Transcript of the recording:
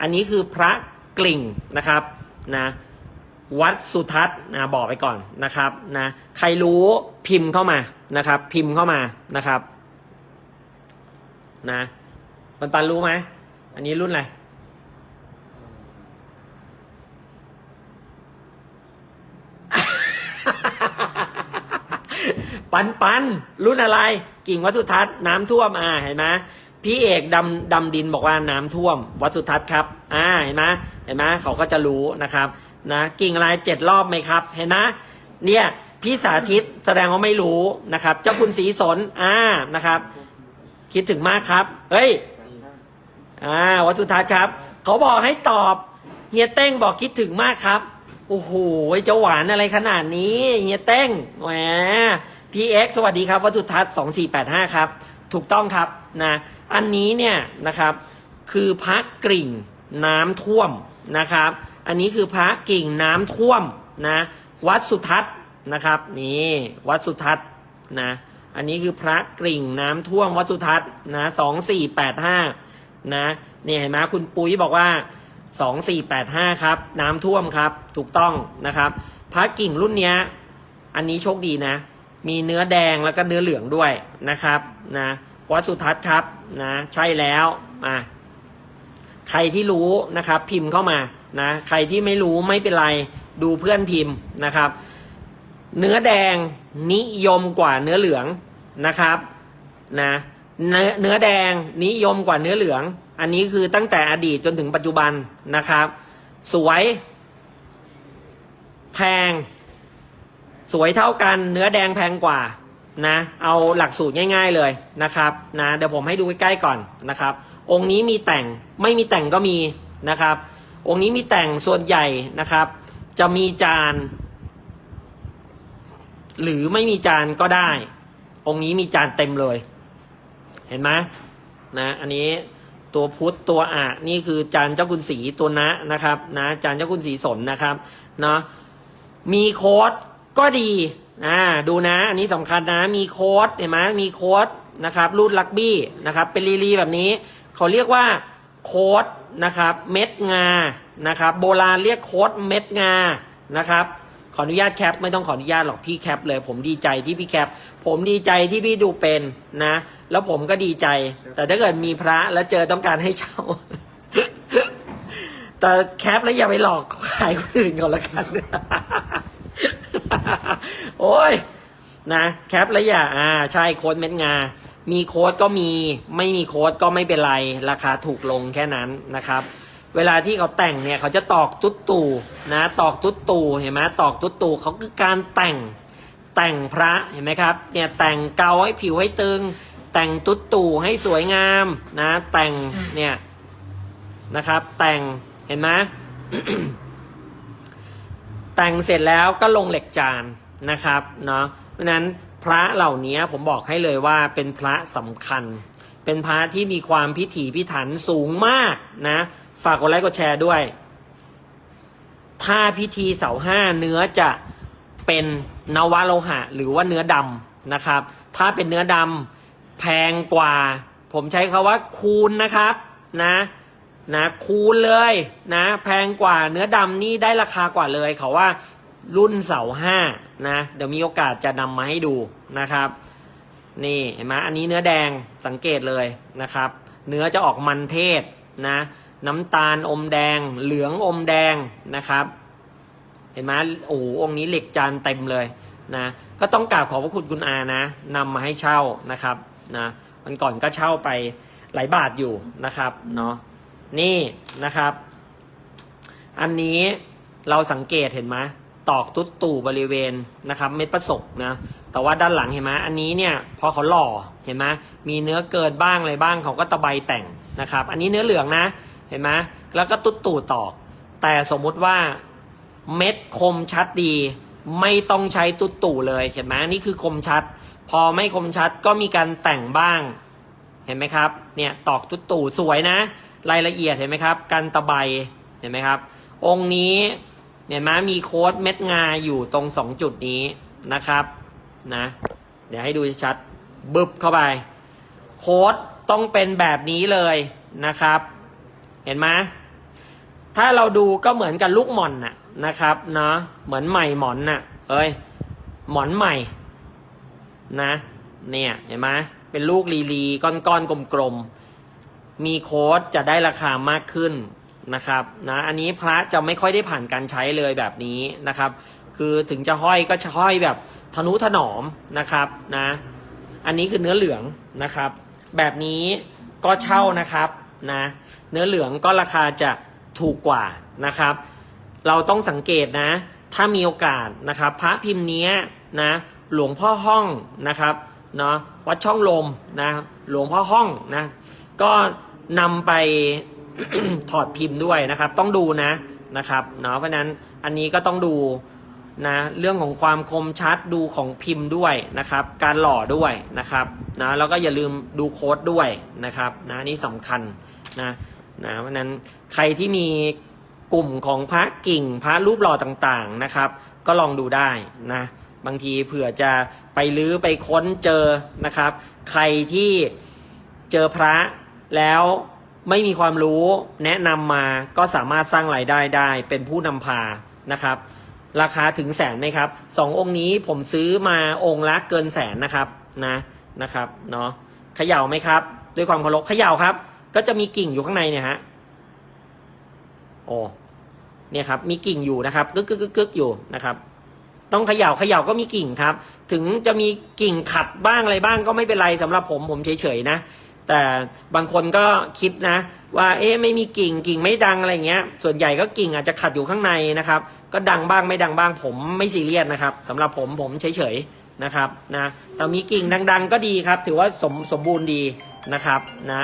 อันนี้คือพระกลิ่งนะครับนะวัดสุทัศน์นะบอกไปก่อนนะครับนะใครรู้พิมพ์เข้ามานะครับ พิมพ์เข้ามานะครับนะปันปันรู้ไหมอันนี้รุ่นอะไรปันปันรุ่นอะไร กิ่งวัดสุทัศน์น้ำท่วมอ่าเห็นไหม พี่เอกดำดำดินบอกว่าน้ำท่วม วัดสุทัศน์ครับ อ่าเห็นไหมเห็นไหมเขาก็จะรู้นะครับนะกิ่งอะไรเจ็ดรอบไหมครับ เห็นไหมเนี่ยพี่สาธิตแสดงว่าไม่รู้นะครับ เจ้าคุณศรีสนอ่านะครับ คิดถึงมากครับ เฮ้ยอ่าวัดสุทัศน์ครับ เขาบอกให้ตอบเฮียเต้งบอกคิดถึงมากครับโอ้โหจะหวานอะไรขนาดนี้เฮียเต้งแหมพีเอ็กสวัสดีครับวัดสุทัศน์สองสี่แปดห้าครับ ถูกต้องครับนะอันนี้เนี่ยนะครับคือพระกริ่งน้ำท่วมนะครับ อันนี้คือพระกิ่งน้ำท่วมนะวัดสุทัศน์นะครับนี่วัดสุทัศน์นะอันนี้คือพระกริ่งน้ำท่วมวัดสุทัศน์นะสองสี่แปดห้านะเนี่ยเห็นไหมคุณปุ้ยบอกว่าสองสี่แปดห้าครับน้ำท่วมครับถูกต้องนะครับ พระกิ่งรุ่นเนี้ยอันนี้โชคดีนะ มีเนื้อแดงแล้วก็เนื้อเหลืองด้วยนะครับนะวัดสุทัศน์ครับนะใช่แล้วอะใครที่รู้นะครับพิมพ์เข้ามานะใครที่ไม่รู้ไม่เป็นไรดูเพื่อนพิมพ์นะครับ เนื้อแดงนิยมกว่าเนื้อเหลืองนะครับนะเนื้อเนื้อแดงนิยมกว่าเนื้อเหลือง อันนี้คือตั้งแต่อดีตจนถึงปัจจุบันนะครับ สวย แพง สวยเท่ากันเนื้อแดงแพงกว่านะเอาหลักสูตรง่าย ๆเลยนะครับนะเดี๋ยวผมให้ดูใกล้ๆก่อนนะครับ องค์นี้มีแต่งไม่มีแต่งก็มีนะครับ องค์นี้มีแต่งส่วนใหญ่นะครับ จะมีจาน หรือไม่มีจานก็ได้ องค์นี้มีจานเต็มเลย เห็นไหมนะอันนี้ตัวพุทธตัวอะนี่คือจานเจ้าคุณสีตัวนะนะครับนะจานเจ้าคุณสีสนนะครับเนาะมีโค้ด ก็ดีอ่าดูนะ อันนี้สำคัญนะมีโค้ดเห็นไหมมีโค้ดนะครับรูดลักบี้นะครับ เป็นลีลีแบบนี้เขาเรียกว่าโค้ดนะครับ เม็ดงานะครับ โบราณเรียกโค้ดเม็ดงานะครับ ขออนุญาตแคปไม่ต้องขออนุญาตหรอกพี่แคปเลย ผมดีใจที่พี่แคป ผมดีใจที่พี่ดูเป็นนะ แล้วผมก็ดีใจ แต่ถ้าเกิดมีพระแล้วเจอต้องการให้เช่า แต่แคปแล้วอย่าไปหลอกขายคนอื่นก่อนละกัน โอ้ยนะแคปแล้วอย่าอ่าใช่โค้ดเม็ดงา มีโค้ดก็มีไม่มีโค้ดก็ไม่เป็นไร ราคาถูกลงแค่นั้นนะครับ เวลาที่เขาแต่งเนี่ยเขาจะตอกตุ๊ดตู่นะตอกตุ๊ดตู่เห็นไหมตอกตุ๊ดตู่เขาคือการแต่งแต่งพระเห็นไหมครับเนี่ยแต่งเกาให้ผิวให้ตึง แต่งตุ๊ดตู่ให้สวยงามนะ แต่งเนี่ยนะครับ แต่งเห็นไหม แต่งเสร็จแล้วก็ลงเหล็กจานนะครับเนาะเพราะฉะนั้นพระเหล่านี้ผมบอกให้เลยว่าเป็นพระสำคัญ เป็นพระที่มีความพิถีพิถันสูงมากนะ ฝากกดไลค์กดแชร์ด้วย ถ้าพิธีเสาห้าเนื้อจะเป็นนวโลหะ หรือว่าเนื้อดำนะครับ ถ้าเป็นเนื้อดำแพงกว่า ผมใช้คาว่าคูณนะครับนะ นะคูณเลยนะ แพงกว่าเนื้อดำนี่ได้ราคากว่าเลยเขาว่ารุ่นเสาห้านะ เดี๋ยวมีโอกาสจะนำมาให้ดูนะครับ นี่เห็นไหมอันนี้เนื้อแดงสังเกตเลยนะครับ เนื้อจะออกมันเทศนะ น้ำตาลอมแดง เหลืองอมแดงนะครับ เห็นไหมโอ้โหองนี้เหล็กจานเต็มเลยนะ ก็ต้องกราบขอบพระคุณคุณอานะนำมาให้เช่านะครับนะวันก่อนก็เช่าไปหลายบาทอยู่นะครับเนาะ นี่นะครับ อันนี้เราสังเกตเห็นไหมตอกตุ๊ดตู่บริเวณนะครับเม็ดประสบนะแต่ว่าด้านหลังเห็นไหมอันนี้เนี่ยพอเขาหล่อเห็นไหมมีเนื้อเกินบ้างอะไรบ้างเขาก็ตะไบแต่งนะครับ อันนี้เนื้อเหลืองนะเห็นไหมแล้วก็ตุ๊ดตู่ตอก แต่สมมุติว่าเม็ดคมชัดดี ไม่ต้องใช้ตุ๊ดตู่เลยเห็นไหมนี่คือคมชัด พอไม่คมชัดก็มีการแต่งบ้าง เห็นไหมครับเนี่ยตอกตุ๊ดตู่สวยนะ รายละเอียดเห็นไหมครับ กันตะไบเห็นไหมครับ องค์นี้เห็นไหมมีโค้ดเม็ดงาอยู่ตรงสองจุดนี้นะครับนะเดี๋ยวให้ดูชัดบึบเข้าไป โค้ดต้องเป็นแบบนี้เลยนะครับ เห็นไหมถ้าเราดูก็เหมือนกับลูกหม่อนน่ะนะครับเนาะเหมือนใหม่หมอนน่ะ เอ้ยหมอนใหม่นะ เนี่ยเห็นไหมเป็นลูกลีลีก้อนก้อนๆกลมๆ มีโค้ดจะได้ราคามากขึ้นนะครับนะอันนี้พระจะไม่ค่อยได้ผ่านการใช้เลยแบบนี้นะครับ คือถึงจะห้อยก็จะห้อยแบบทนุถนอมนะครับนะอันนี้คือเนื้อเหลืองนะครับ แบบนี้ก็เช่านะครับนะเนื้อเหลืองก็ราคาจะถูกกว่านะครับ เราต้องสังเกตนะ ถ้ามีโอกาสนะครับ พระพิมพ์เนี้ยนะหลวงพ่อห้องนะครับเนาะวัดช่องลมนะหลวงพ่อห้องนะก็ นำไป ถอดพิมพ์ด้วยนะครับ ต้องดูนะนะครับเนาะเพราะนั้นอันนี้ก็ต้องดูนะเรื่องของความคมชัดดูของพิมพ์ด้วยนะครับ การหล่อด้วยนะครับนะแล้วก็อย่าลืมดูโค้ดด้วยนะครับนะนี่สำคัญนะนะเพราะฉะนั้นใครที่มีกลุ่มของพระกิ่งพระรูปหล่อต่างๆนะครับ ก็ลองดูได้นะบางทีเผื่อจะไปลื้อไปค้นเจอนะครับ ใครที่เจอพระ แล้วไม่มีความรู้แนะนำมาก็สามารถสร้างรายได้ได้ เป็นผู้นำพานะครับ ราคาถึงแสนไหมครับสององค์นี้ผมซื้อมาองค์ละเกินแสนนะครับนะนะครับเนาะเขย่าไหมครับ ด้วยความเคารพเขย่าครับ ก็จะมีกิ่งอยู่ข้างในเนี่ยฮะโอ้เนี่ยครับมีกิ่งอยู่นะครับกึกกึกกึกกึกอยู่นะครับ ต้องเขย่าเขย่าก็มีกิ่งครับ ถึงจะมีกิ่งขัดบ้างอะไรบ้างก็ไม่เป็นไรสำหรับผมผมเฉยๆนะ แต่บางคนก็คิดนะ ว่าเอ๊ะไม่มีกิ่งกิ่งไม่ดังอะไรเงี้ย ส่วนใหญ่ก็กิ่งอาจจะขัดอยู่ข้างในนะครับ ก็ดังบ้างไม่ดังบ้างผมไม่ซีเรียสนะครับสำหรับผมผมเฉยๆนะครับนะแต่มีกิ่งดัง ๆ ก็ดีครับ ถือว่าสมสมบูรณ์ดีนะครับนะ